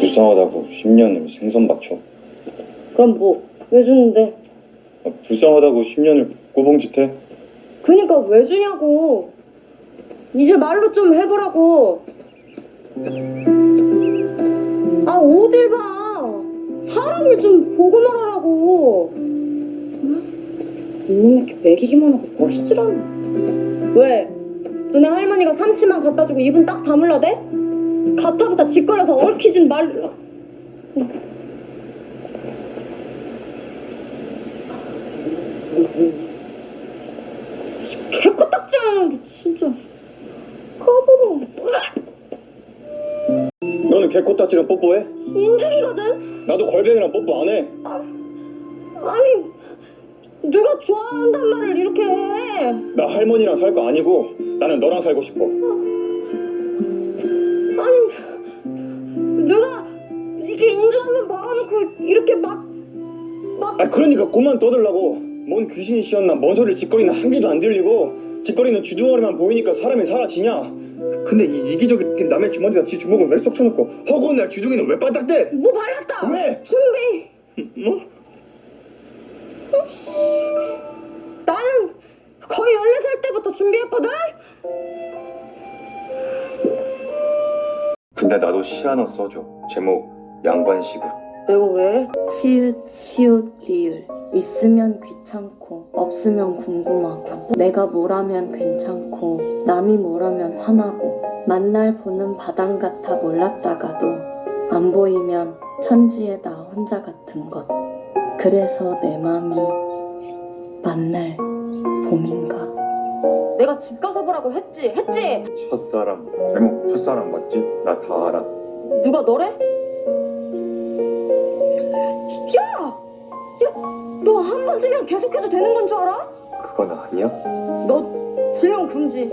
불쌍하다고 10년을 생선 바쳐. 그럼 뭐 왜 주는데? 아, 불쌍하다고 10년을 꼬봉짓해? 그니까 왜 주냐고. 이제 말로 좀 해보라고. 아 어딜 봐. 사람을 좀 보고 말하라고. 이놈 이렇게 먹이기만 하고 멋있질 않아. 왜? 너네 할머니가 삼치만 갖다 주고 입은 딱 다물라 대? 가타부타 짓거려서 얽히진 말라. 개코딱지 하는 게 진짜 까불어. 너는 개코딱지랑 뽀뽀해? 인중이거든. 나도 걸뱅이랑 뽀뽀 안 해. 아니 누가 좋아한단 말을 이렇게 해? 나 할머니랑 살 거 아니고 나는 너랑 살고 싶어. 막아놓고 이렇게 막 막. 아 그러니까 그만 떠들라고. 뭔 귀신이 씌었나 뭔 소리를 짓거리는 한 개도 안 들리고 짓거리는 주둥아리만 보이니까 사람이 사라지냐? 근데 이 이기적인 남의 주머니에다 지 주먹을 왜 쏙 쳐놓고 허구한 날 주둥이는 왜 빠딱대? 뭐 발랐다. 왜? 준비. 뭐? 나는 거의 14살 때부터 준비했거든. 근데 나도 시 하나 써줘. 제목 양반식으로. 내가 왜? 치읓, 시옷, 리을. 있으면 귀찮고, 없으면 궁금하고, 내가 뭐라면 괜찮고, 남이 뭐라면 화나고, 만날 보는 바람 같아 몰랐다가도, 안 보이면 천지에 나 혼자 같은 것. 그래서 내 맘이 만날 봄인가. 내가 집 가서 보라고 했지, 했지. 첫사랑. 제목 첫사랑 맞지? 나 다 알아. 누가 너래? 너 한 번쯤이면 계속해도 되는 건 줄 알아? 그건 아니야? 너 질문 금지.